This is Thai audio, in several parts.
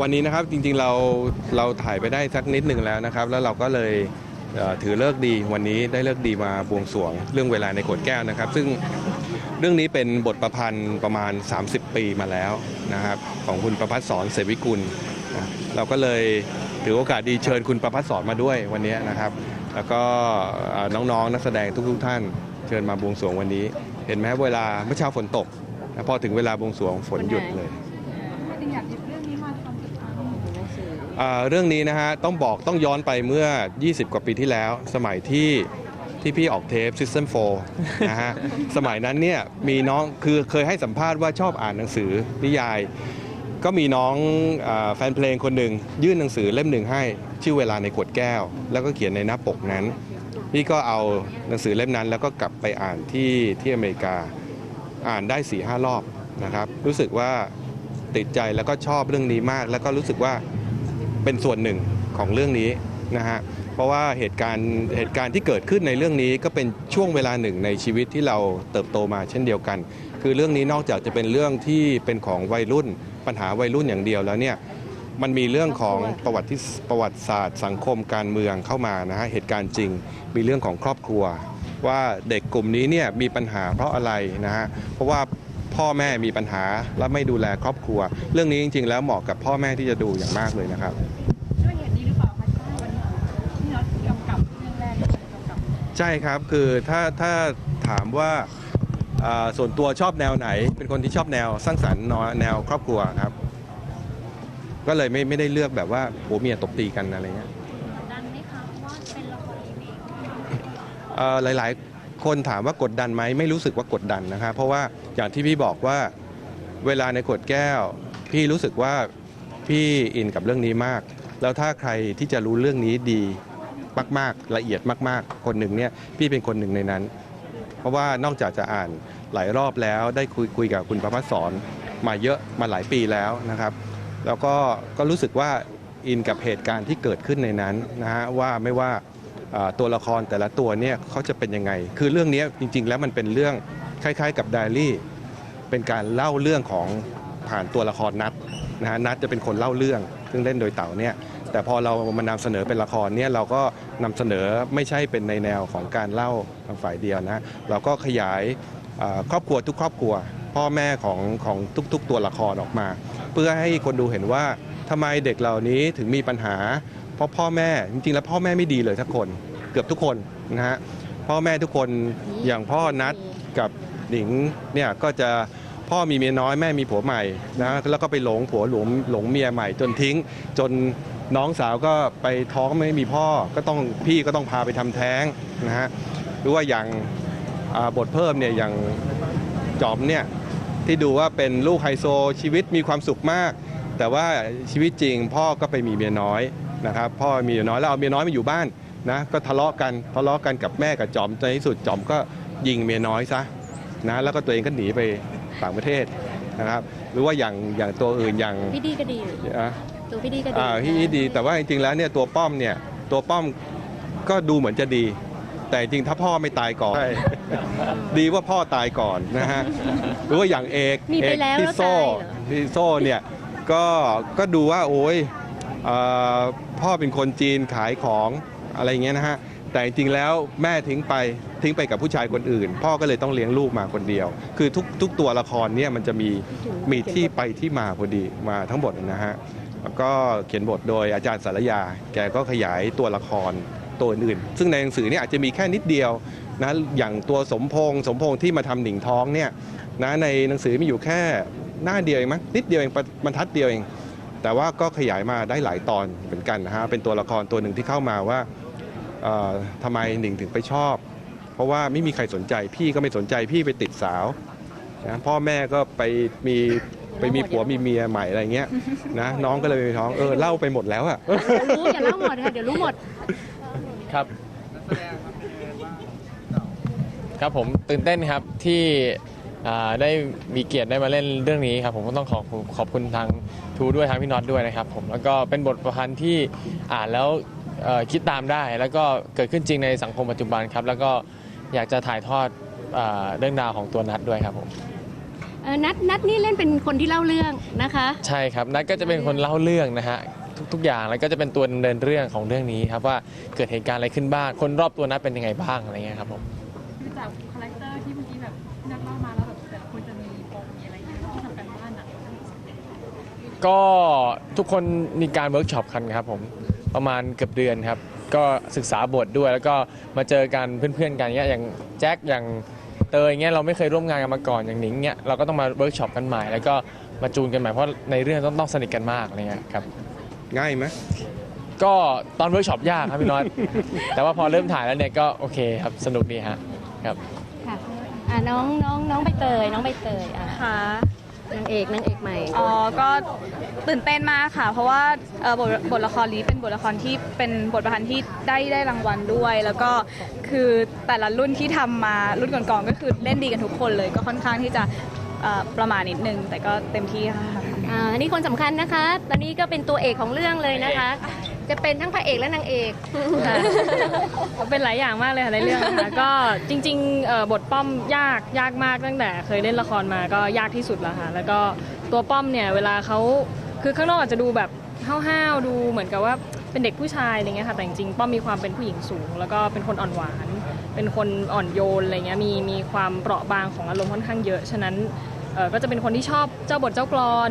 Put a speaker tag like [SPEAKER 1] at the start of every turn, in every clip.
[SPEAKER 1] วันนี้นะครับจริงๆเราเราถ่ายไปได้สักนิดหนึ่งแล้วนะครับ แล้วเราก็เลยถือเลิกดีวันนี้ได้เลิกดีมาบวงสวง เรื่องเวลาในขวดแก้วนะครับ ซึ่งเรื่องนี้เป็นบทประพันธ์ประมาณ 30 ปีมาแล้วนะครับของคุณประพัฒสอนเสวิกุล เราก็เลยถือโอกาสดีเชิญคุณประพัฒสอนมาด้วยวันนี้นะครับ แล้วก็เอ่อน้องๆนักแสดงทุกๆท่านเชิญมาบวงสวงวันนี้ เห็นไหมเวลาเมื่อเช้าฝนตก พอถึงเวลาบวงสวงฝนหยุดเลย
[SPEAKER 2] เรื่องนี้นะ
[SPEAKER 1] ฮะต้องบอกต้องย้อนไปเมื่อ 20 กว่าปีที่แล้ว สมัยที่ที่พี่ออกเทป System 4นะฮะสมัยนั้นเนี่ยมีน้องคือเคยให้สัมภาษณ์ว่าชอบอ่านหนังสือนิยาย ก็มีน้องอแฟนเพลงคนหนึ่ง ยื่นหนังสือเล่มหนึ่งให้ชื่อเวลาในขวดแก้ว แล้วก็เขียนในหน้าปกนั้น พี่ก็เอาหนังสือเล่มนั้น แล้วก็กลับไปอ่านที่ที่อเมริกาอ่านได้4ี่ห้ารอบนะครับรู้สึกว่าติดใจแล้วก็ชอบเรื่องนี้มาก แล้วก็รู้สึกว่า เป็นส่วนหนึ่งของเรื่องนี้นะฮะเพราะว่าเหตุการณ์เหตุการณ์ที่เกิดขึ้นในเรื่องนี้ก็เป็นช่วงเวลาหนึ่งในชีวิตที่เราเติบโตมาเช่นเดียวกัน คือเรื่องนี้นอกจากจะเป็นเรื่องที่เป็นของวัยรุ่นปัญหาวัยรุ่นอย่างเดียวแล้วเนี่ยมันมีเรื่องของประวัติที่ประวัติศาสตร์ สังคมการเมืองเข้ามานะฮะเหตุการณ์จริง มีเรื่องของครอบครัว ว่าเด็กกลุ่มนี้เนี่ยมีปัญหาเพราะอะไรนะฮะเพราะว่า พ่อแม่มีปัญหาและไม่ดูแลครอบครัว เรื่องนี้จริง ๆ แล้วเหมาะกับพ่อแม่ที่จะดูอย่างมากเลยนะครับ
[SPEAKER 2] ด้วยเหตุนี้หรือเปล่าคะที่วันนี้พี่น็อตกำกับเรื่องแรกเลยกำกับ
[SPEAKER 1] ใช่ครับคือถ้าถ้าถามว่าอ่าส่วนตัวชอบแนวไหน เป็นคนที่ชอบแนวสร้างสรรค์แนวครอบครัวครับ ก็เลยไม่ไม่ได้เลือกแบบว่าผัวเมียตบตีกันอะไรเงี้ย
[SPEAKER 2] ดันไหมคะเพราะว่าเป็นละครรีเมค
[SPEAKER 1] เอ่อหลายๆ คนถามว่ากดดันไหมไม่รู้สึกว่ากดดันนะครับเพราะว่าอย่างที่พี่บอกว่าเวลาในขวดแก้ว พี่รู้สึกว่าพี่อินกับเรื่องนี้มาก แล้วถ้าใครที่จะรู้เรื่องนี้ดีมากๆ ละเอียดมาก ๆ คนหนึ่งเนี่ยพี่เป็นคนหนึ่งในนั้น เพราะว่านอกจากจะอ่านหลายรอบแล้วได้คุยคุยกับคุณประพัฒสอนมาเยอะมาหลายปีแล้วนะครับ แล้วก็ก็รู้สึกว่าอินกับเหตุการณ์ที่เกิดขึ้นในนั้นนะฮะว่าไม่ว่าอ่า ตัวละครแต่ละตัวเนี่ยเขาจะเป็นยังไง คือเรื่องนี้จริง ๆ แล้วมันเป็นเรื่องคล้าย ๆ กับไดอารี่ เป็นการเล่าเรื่องของผ่านตัวละครนัดนะฮะนัดจะเป็นคนเล่าเรื่อง ซึ่งเล่นโดยเต๋าเนี่ยแต่พอเรามานำเสนอเป็นละครเนี่ยเราก็นำเสนอไม่ใช่เป็นในแนวของการเล่าทางฝ่ายเดียวนะเราก็ขยายครอบครัวทุกครอบครัว พ่อแม่ของของทุก ๆ ตัวละครออกมา เพื่อให้คนดูเห็นว่าทำไมเด็กเหล่านี้ถึงมีปัญหา เพราะพ่อแม่จริงๆ แล้วพ่อแม่ไม่ดีเลยทุกคนเกือบทุกคนนะฮะพ่อแม่ทุกคนอย่างพ่อนัดกับหนิงเนี่ยก็จะพ่อมีเมียน้อยแม่มีผัวใหม่นะแล้วก็ไปหลงผัวหลงหลงเมียใหม่จนทิ้ง จนน้องสาวก็ไปท้องไม่มีพ่อก็ต้องพี่ก็ต้องพาไปทำแท้งนะฮะหรือว่าอย่างอ่าบทเพิ่มเนี่ยอย่างจอมเนี่ยที่ดูว่าเป็นลูกไฮโซชีวิตมีความสุขมาก แต่ว่าชีวิตจริงพ่อก็ไปมีเมียน้อย นะครับพ่อมีเมียน้อยแล้วเอาเมียน้อยมาอยู่บ้านนะก็ทะเลาะกันทะเลาะกันกับแม่กับจอมในที่สุดจอมก็ยิงเมียน้อยซะนะแล้วก็ตัวเองก็หนีไปต่างประเทศนะครับ หรือว่าอย่างอย่างตัวอื่นอย่าง
[SPEAKER 3] พี่ดีก็ดีอยู่
[SPEAKER 1] อะ
[SPEAKER 3] ตัวพี่ดีก็ดี
[SPEAKER 1] อ่าที่ดีแต่ว่าจริงๆแล้วเนี่ยตัวป้อมเนี่ยตัวป้อมก็ดูเหมือนจะดี แต่จริงๆถ้าพ่อไม่ตายก่อน ดีว่าพ่อตายก่อนนะฮะหรือว่าอย่างเอก
[SPEAKER 3] มีไป
[SPEAKER 1] เอก
[SPEAKER 3] แล้ว
[SPEAKER 1] พี่
[SPEAKER 3] แล้ว
[SPEAKER 1] โซ่
[SPEAKER 3] ตายเหรอ
[SPEAKER 1] พี่โซ่เนี่ยก็ก็ดูว่าโอ้ยเอ่อ พ่อเป็นคนจีนขายของอะไรอย่างเงี้ยนะฮะแต่จริงๆแล้วแม่ทิ้งไปทิ้งไปกับผู้ชายคนอื่น พ่อก็เลยต้องเลี้ยงลูกมาคนเดียว คือทุกทุกตัวละครเนี่ยมันจะมีมีที่ไปที่มาพอดีมาทั้งหมดนะฮะแล้วก็เขียนบทโดยอาจารย์สารยา แกก็ขยายตัวละครตัวอื่นๆซึ่งในหนังสือเนี่ยอาจจะมีแค่นิดเดียวนะอย่างตัวสมพงษ์สมพงษ์ที่มาทำหนิงท้องเนี่ยนะในหนังสือมีอยู่แค่หน้าเดียวเองมั้งนิดเดียวเองบรรทัดเดียวเอง แต่ว่าก็ขยายมาได้หลายตอนเหมือนกันนะฮะเป็นตัวละครตัวหนึ่งที่เข้ามาว่าเอ่อทำไมหนิงถึงไปชอบ เพราะว่าไม่มีใครสนใจพี่ก็ไม่สนใจพี่ไปติดสาวนะพ่อแม่ก็ไปมีไปมีผัวมีเมียใหม่อะไรเงี้ยนะน้องก็เลยไปท้องเออเล่าไปหมดแล้วอะ
[SPEAKER 3] เดี๋ยวรู้อย่าเล่าหมดค่ะเดี๋ยวรู้หมด
[SPEAKER 4] ครับ ครับผมตื่นเต้นครับที่อ่า ได้มีเกียรติได้มาเล่นเรื่องนี้ครับผมก็ต้องขอบคุณขอบคุณทางทูด้วยทางพี่น็อตด้วยนะครับผมแล้วก็เป็นบทประพันธ์ที่อ่านแล้วเอ่อคิดตามได้ แล้วก็เกิดขึ้นจริงในสังคมปัจจุบันครับ แล้วก็อยากจะถ่ายทอดอาเรื่องราวของตัวนัดด้วยครับผม
[SPEAKER 3] เอ่อนัดนัดนี่เล่นเป็นคนที่เล่าเรื่องนะคะ
[SPEAKER 4] ใช่ครับนัทก็จะเป็นคนเล่าเรื่องนะฮะทุกๆอย่างแล้วก็จะเป็นตัวดำเนินเรื่องของเรื่องนี้ครับว่าเกิดเหตุการณ์อะไรขึ้นบ้างคนรอบตัวนัทเป็นยังไงบ้างอะไรเงี้ยครับผม
[SPEAKER 2] คือจาก ก็ทุก
[SPEAKER 4] คนมีการเวิร์กช็อปกันครับผมประมาณเกือบเดือนครับ ก็ศึกษาบทด้วยแล้วก็มาเจอกันเพื่อนๆกันเนี้ยอย่างแจ็คอย่างเตยเงี้ยเราไม่เคยร่วมงานกันมาก่อนอย่างหนิงเนี้ยเราก็ต้องมาเวิร์กช็อปกันใหม่ แล้วก็มาจูนกันใหม่เพราะในเรื่องต้องต้องสนิทกันมากอะไรเงี้ยครับ
[SPEAKER 1] ง่ายไหม
[SPEAKER 4] ก็ตอนเวิร์กช็อปยากครับพี่น้อย แต่ว่าพอเริ่มถ่ายแล้วเนี่ยก็โอเคครับสนุกดีฮะครับ
[SPEAKER 3] ค่ะอะน้องน้องน้องใบเตยน้องใบเตยอะ
[SPEAKER 5] ค่ะ
[SPEAKER 3] นางเอกนางเอกใหม่
[SPEAKER 5] อ๋อ ก็ตื่นเต้นมากค่ะ เพราะว่าบทบทละครนี้เป็นบทละครที่เป็นบทประพันธ์ที่ได้ได้รางวัลด้วย แล้วก็คือแต่ละรุ่นที่ทำมารุ่นก่อนๆก็คือเล่นดีกันทุกคนเลย ก็ค่อนข้างที่จะประมาณนิดนึง แต่ก็เต็มที่ค่ะ
[SPEAKER 3] อันนี้คนสำคัญนะคะ ตอนนี้ก็เป็นตัวเอกของเรื่องเลยนะคะ จะเป็นทั้งพระเอกและนางเอก
[SPEAKER 6] ค่ะเป็นหลายอย่างมากเลยค่ะในเรื่องนะคะก็จริงๆเอ่อบทป้อมยากยากมากตั้งแต่เคยเล่นละครมาก็ยากที่สุดแล้วค่ะแล้วก็ตัวป้อมเนี่ยเวลาเขาคือข้างนอกอาจจะดูแบบห้าวๆดูเหมือนกับว่าเป็นเด็กผู้ชายอะไรเงี้ยค่ะแต่จริงๆป้อมมีความเป็นผู้หญิงสูง แล้วก็เป็นคนอ่อนหวาน เป็นคนอ่อนโยนอะไรเงี้ยมีมีความเปราะบางของอารมณ์ค่อนข้างเยอะ ฉะนั้นเอ่อก็จะเป็นคนที่ชอบเจ้าบทเจ้ากลอน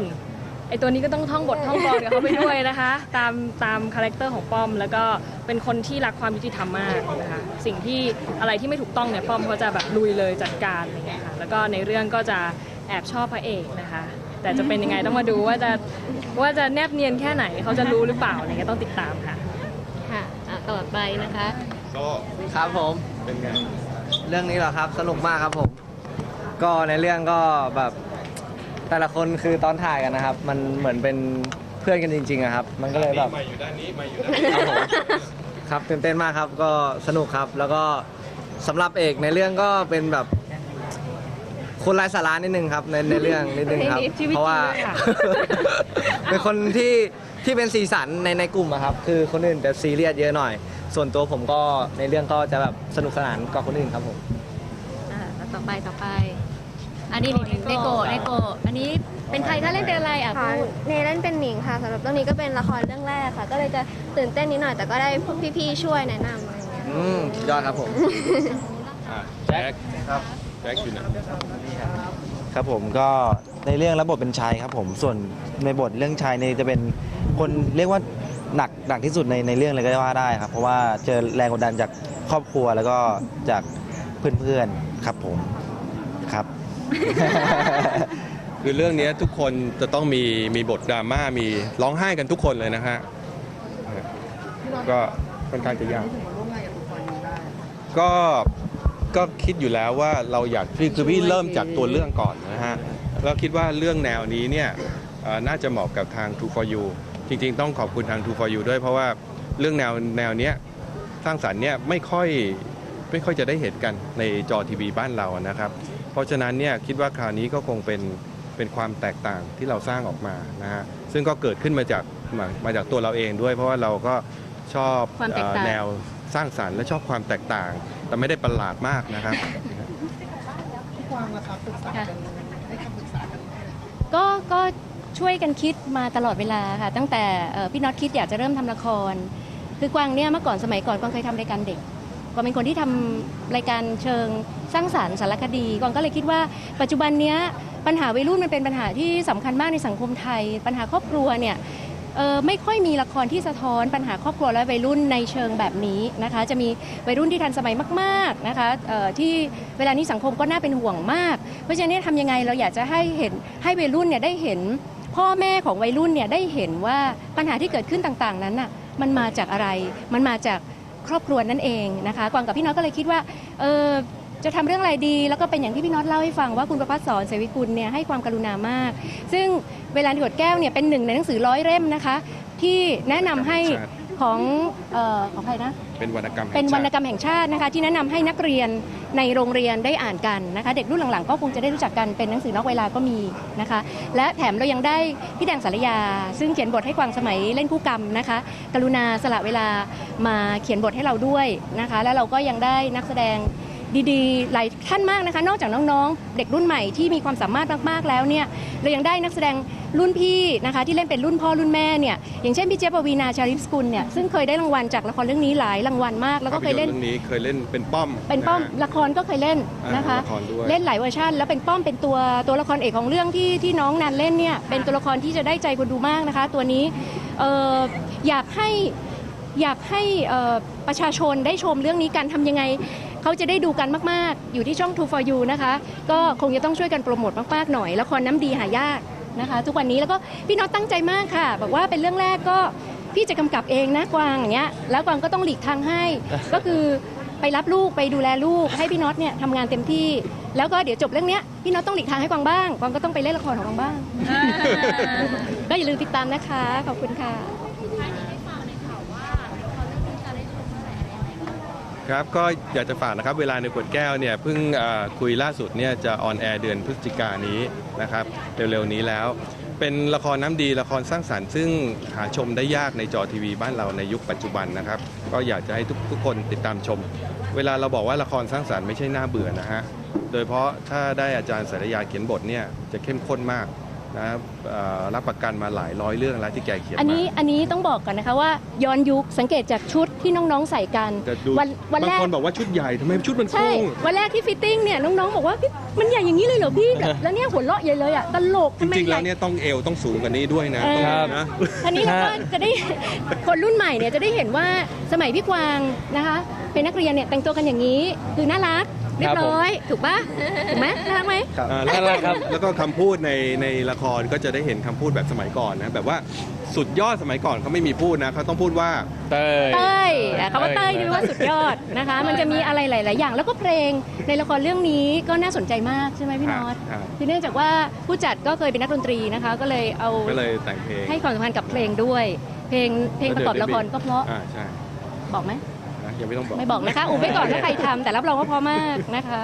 [SPEAKER 6] ไอตัวนี้ก็ต้องท่องบทท่องกลอนกับเขาไปด้วยนะคะ ตามตามคาแรคเตอร์ของป้อม แล้วก็เป็นคนที่รักความยุติธรรมมากนะคะสิ่งที่อะไรที่ไม่ถูกต้องเนี่ยป้อมก็จะแบบลุยเลยจัดการอะไรอย่างเงี้ยค่ะแล้วก็ในเรื่องก็จะแอบชอบพระเอกนะคะ แต่จะเป็นยังไงต้องมาดูว่าจะว่าจะแนบเนียนแค่ไหนเขาจะรู้หรือเปล่าอะไรเงี้ยต้องติดตามค่ะ
[SPEAKER 3] ค่ะอะต่อไปนะคะ
[SPEAKER 7] ครับผม
[SPEAKER 1] เป็นไง
[SPEAKER 7] เรื่องนี้เหรอครับ สนุกมากครับผม ก็ในเรื่องก็แบบ แต่ละคนคือตอนถ่ายกันนะครับ มันเหมือนเป็นเพื่อนกันจริงๆอะครับ มันก็เลยแบบ
[SPEAKER 1] มาอยู่ด้านนี้มาอยู่ด้านนี้
[SPEAKER 7] ครับผมครับตื่นเต้นมากครับก็สนุกครับ แล้วก็สำหรับเอกในเรื่องก็เป็นแบบคนไร้สาระนิดนึงครับในในเรื่องนิดนึงครับ
[SPEAKER 6] ในชีวิต
[SPEAKER 7] เพราะว่า
[SPEAKER 6] จริงด้วยค่ะ
[SPEAKER 7] เป็นคนที่ที่เป็นสีสันในในกลุ่มอะครับ คือคนอื่นจะซีเรียสเยอะหน่อย ส่วนตัวผมก็ในเรื่องก็จะแบบสนุกสนานกว่าคนอื่นครับผม
[SPEAKER 3] อ่าแล้วต่อไปต่อไป อันนี้เนโกะเนโกะอันนี้เป็นใครคะเล่นเป็นอะไรอะ
[SPEAKER 8] ค่ะ
[SPEAKER 3] พูด
[SPEAKER 8] เนเล่นเป็นหนิงค่ะสำหรับเรื่องนี้ก็เป็นละครเรื่องแรกค่ะ ก็เลยจะตื่นเต้นนิดหน่อยแต่ก็ได้พวกพี่ๆช่วยแนะนำอะไรอย่างเงี้ย
[SPEAKER 7] อืมสุดยอดครับผม
[SPEAKER 1] อะแจ็ค
[SPEAKER 9] ครับ
[SPEAKER 1] แจ็คอยู่ไหน
[SPEAKER 9] ครับผมก็ในเรื่องรับบทเป็นชายครับผมส่วนในบทเรื่องชายเนี่ยจะเป็นคนเรียกว่าหนักหนักที่สุดในในเรื่องเลยก็ว่าได้ครับ เพราะว่าเจอแรงกดดันจากครอบครัวแล้วก็จากเพื่อนๆครับผม คื
[SPEAKER 1] อเรื่องนี้ทุกคนจะต้องมีมีบทดราม่ามีร้องไห้กันทุกคนเลยนะฮะก็ค่อนข้างจะยากก็ก็คิดอยู่แล้วว่าเราอยากคือคือพี่เริ่มจากตัวเรื่องก่อนนะฮะแล้วคิดว่าเรื่องแนวนี้เนี่ยน่าจะเหมาะกับทาง True for You จริง ๆ ต้องขอบคุณทาง True for You ด้วยเพราะว่าเรื่องแนวแนวเนี้ยสร้างสรรค์เนี่ยไม่ค่อยไม่ค่อยจะได้เห็นกันในจอทีวีบ้านเรานะครับ เพราะฉะนั้นเนี่ยคิดว่าคราวนี้ก็คงเป็นเป็นความแตกต่างที่เราสร้างออกมานะฮะซึ่งก็เกิดขึ้นมาจากมามาจากตัวเราเองด้วย เพราะว่าเราก็ชอบ
[SPEAKER 3] ความแตกต่าง
[SPEAKER 1] เอ่อแนวสร้างสรรค์และชอบความแตกต่าง แต่ไม่ได้ประหลาดมากนะครับ
[SPEAKER 3] ค่ะก็ก็ช่วยกันคิดมาตลอดเวลาค่ะ ตั้งแต่เอ่อพี่น็อตคิดอยากจะเริ่มทำละคร คือกวางเนี่ยเมื่อก่อนสมัยก่อนกวางเคยทำรายการเด็ก กวางเป็นคนที่ทำรายการเชิงสร้างสรรค์สารคดีกวางก็เลยคิดว่า ปัจจุบันเนี้ยปัญหาวัยรุ่นมันเป็นปัญหาที่สำคัญมากในสังคมไทย ปัญหาครอบครัวเนี่ยไม่ค่อยมีละครที่สะท้อนปัญหาครอบครัวและวัยรุ่นในเชิงแบบนี้นะคะ จะมีวัยรุ่นที่ทันสมัยมากๆนะคะที่เวลานี้สังคมก็น่าเป็นห่วงมาก เพราะฉะนั้นทำยังไงเราอยากจะให้เห็นให้วัยรุ่นเนี่ยได้เห็น พ่อแม่ของวัยรุ่นเนี่ยได้เห็นว่าปัญหาที่เกิดขึ้นต่างๆนั้นน่ะมันมาจากอะไร มันมาจาก ครอบครัวนั่นเองนะคะกวางกับพี่น็อตก็เลยคิดว่าเออจะทำเรื่องอะไรดี แล้วก็เป็นอย่างที่พี่น็อตเล่าให้ฟังว่าคุณประพัฒสอนเสวิกุลเนี่ยให้ความกรุณามาก ซึ่งเวลาดีดแก้วเนี่ยเป็นหนึ่งในหนังสือร้อยเล่มนะคะ ที่แนะนำให้ ของเออของใครนะ
[SPEAKER 1] เป็นวรรณกรรมแห่ง
[SPEAKER 3] เป็นวรรณ
[SPEAKER 1] ชาติ
[SPEAKER 3] กรรมแห่งชาตินะคะ ที่แนะนำให้นักเรียนในโรงเรียนได้อ่านกันนะคะ เด็กรุ่นหลังๆ ก็คงจะได้รู้จักกันเป็นหนังสือนอกเวลาก็มีนะคะ และแถมเรายังได้พี่แดงสารยา ซึ่งเขียนบทให้กวางสมัยเล่นคู่กรรมนะคะ กรุณาสละเวลามาเขียนบทให้เราด้วยนะคะ แล้วเราก็ยังได้นักแสดง ดีๆ หลายท่านมากนะคะ นอกจากน้องๆ เด็กรุ่นใหม่ที่มีความสามารถมากๆแล้วเนี่ยเรายังได้นักแสดงรุ่นพี่นะคะ ที่เล่นเป็นรุ่นพ่อรุ่นแม่เนี่ยอย่างเช่นพี่เจี๊ยบปวีนาชาลิปสกุลเนี่ยซึ่งเคยได้รางวัลจากละครเรื่องนี้หลายรางวัลมาก แล้วก็เคยเล่น
[SPEAKER 1] ภาพยนตร์เรื่องนี้เคยเล่นเป็นป้อม
[SPEAKER 3] เป็นป้อมะ
[SPEAKER 1] ฮะ
[SPEAKER 3] ละครก็เคยเล่นนะคะ
[SPEAKER 1] อ่าละครด้วย
[SPEAKER 3] เล่นหลายเวอร์ชันแล้วเป็นป้อมเป็นตัวตัวละครเอกของเรื่องที่ที่น้องนันเล่นเนี่ยเป็นตัวละครที่จะได้ใจคนดูมากนะคะ ตัวนี้เอ่ออยากให้อยากให้เอ่อประชาชนได้ชมเรื่องนี้กันทำยังไง เขาจะได้ดูกันมาก ๆ อยู่ที่ช่อง True for You นะคะ ก็คงจะต้องช่วยกันโปรโมทมาก ๆ หน่อย ละครน้ำดีหายากนะคะ ทุกวันนี้แล้วก็พี่น็อตตั้งใจมากค่ะ บอกว่าเป็นเรื่องแรกก็พี่จะกำกับเองนะกวางอย่างเงี้ยแล้วกวางก็ต้องหลีกทางให้ ก็คือไปรับลูกไปดูแลลูกให้พี่น็อตเนี่ยทำงานเต็มที่ แล้วก็เดี๋ยวจบเรื่องเนี้ยพี่น็อตต้องหลีกทางให้กวางบ้างกวางก็ต้องไปเล่นละครของกวางบ้าง ก็อย่าลืมติดตามนะคะขอบคุณค่ะ
[SPEAKER 1] ครับ ก็อยากจะฝากนะครับเวลาในขวดแก้วเนี่ยเพิ่งคุยล่าสุดเนี่ยจะออนแอร์เดือนพฤศจิกายนนี้นะครับเร็วๆนี้แล้ว เป็นละครน้ำดีละครสร้างสรรค์ซึ่งหาชมได้ยากในจอทีวีบ้านเราในยุคปัจจุบันนะครับ ก็อยากจะให้ทุกทุกคนติดตามชม เวลาเราบอกว่าละครสร้างสรรค์ไม่ใช่น่าเบื่อนะฮะโดยเฉพาะถ้าได้อาจารย์สารยาเขียนบทเนี่ยจะเข้มข้นมาก นะครับเอ่อรับประกันมาหลายร้อยเรื่องแล้วที่แกเขียน
[SPEAKER 3] อัน
[SPEAKER 1] มา
[SPEAKER 3] นี้อันนี้ต้องบอกก่อนนะคะว่าย้อนยุคสังเกตจากชุดที่น้องๆใส่กัน
[SPEAKER 1] แต่ดู
[SPEAKER 3] วันวัน
[SPEAKER 1] บาง
[SPEAKER 3] แรก
[SPEAKER 1] คนบอกว่าชุดใหญ่ทำไมชุดมัน
[SPEAKER 3] ใช่
[SPEAKER 1] โค้ง
[SPEAKER 3] วันแรกที่ฟิตติ้งเนี่ยน้องๆบอกว่าพี่มันใหญ่อย่างนี้เลยเหรอพี่แบบแล้วเนี่ยหัวเราะใหญ่เลยอะตลก
[SPEAKER 1] จ
[SPEAKER 3] ทำไม
[SPEAKER 1] ริงๆ
[SPEAKER 3] ให
[SPEAKER 1] แล้
[SPEAKER 3] ญ่
[SPEAKER 1] วเนี่ยต้องเอวต้องสูงกว่านี้ด้วยนะ
[SPEAKER 3] เออ
[SPEAKER 1] ต้อง
[SPEAKER 4] ครับ
[SPEAKER 1] นะ
[SPEAKER 3] ทีนี้เราก็จะได้คนรุ่นใหม่เนี่ยจะได้เห็นว่าสมัยพี่กวางนะคะ เป็นนักเรียนเนี่ยแต่งตัวกันอย่างนี้คือน่ารัก เรียบร้อย ถูกปะถูกไหมน่ารักไหม
[SPEAKER 1] อ่า
[SPEAKER 4] น่ารักครับ
[SPEAKER 1] แล้วก็คำพูดในในละครก็จะได้เห็นคำพูดแบบสมัยก่อนนะแบบว่าสุดยอดสมัยก่อนเขาไม่มีพูดนะเขาต้องพูดว่า
[SPEAKER 4] เต้ย
[SPEAKER 3] เต้ยอะคำว่าเต้ยนี่แปลว่าสุดยอดนะคะ มันจะมีอะไรหลาย ๆ อย่าง แล้วก็เพลงในละครเรื่องนี้ก็น่าสนใจมากใช่ไหมพี่น็อต
[SPEAKER 1] ครับ
[SPEAKER 3] คือเนื่องจากว่าผู้จัดก็เคยเป็นนักดนตรีนะคะ ก็เลยเอา
[SPEAKER 1] ก็เลยแต่งเพลง
[SPEAKER 3] ให้ความสำคัญกับเพลงด้วย เพลงเพลงประกอบละครก็เพราะ
[SPEAKER 1] อ่าใช่
[SPEAKER 3] บอกไหม
[SPEAKER 1] นะ ยังไม่ต้องบอก
[SPEAKER 3] ไม่บอกนะคะ อุบไว้ก่อนว่าใครทำแต่รับรองว่าเพอมากนะคะ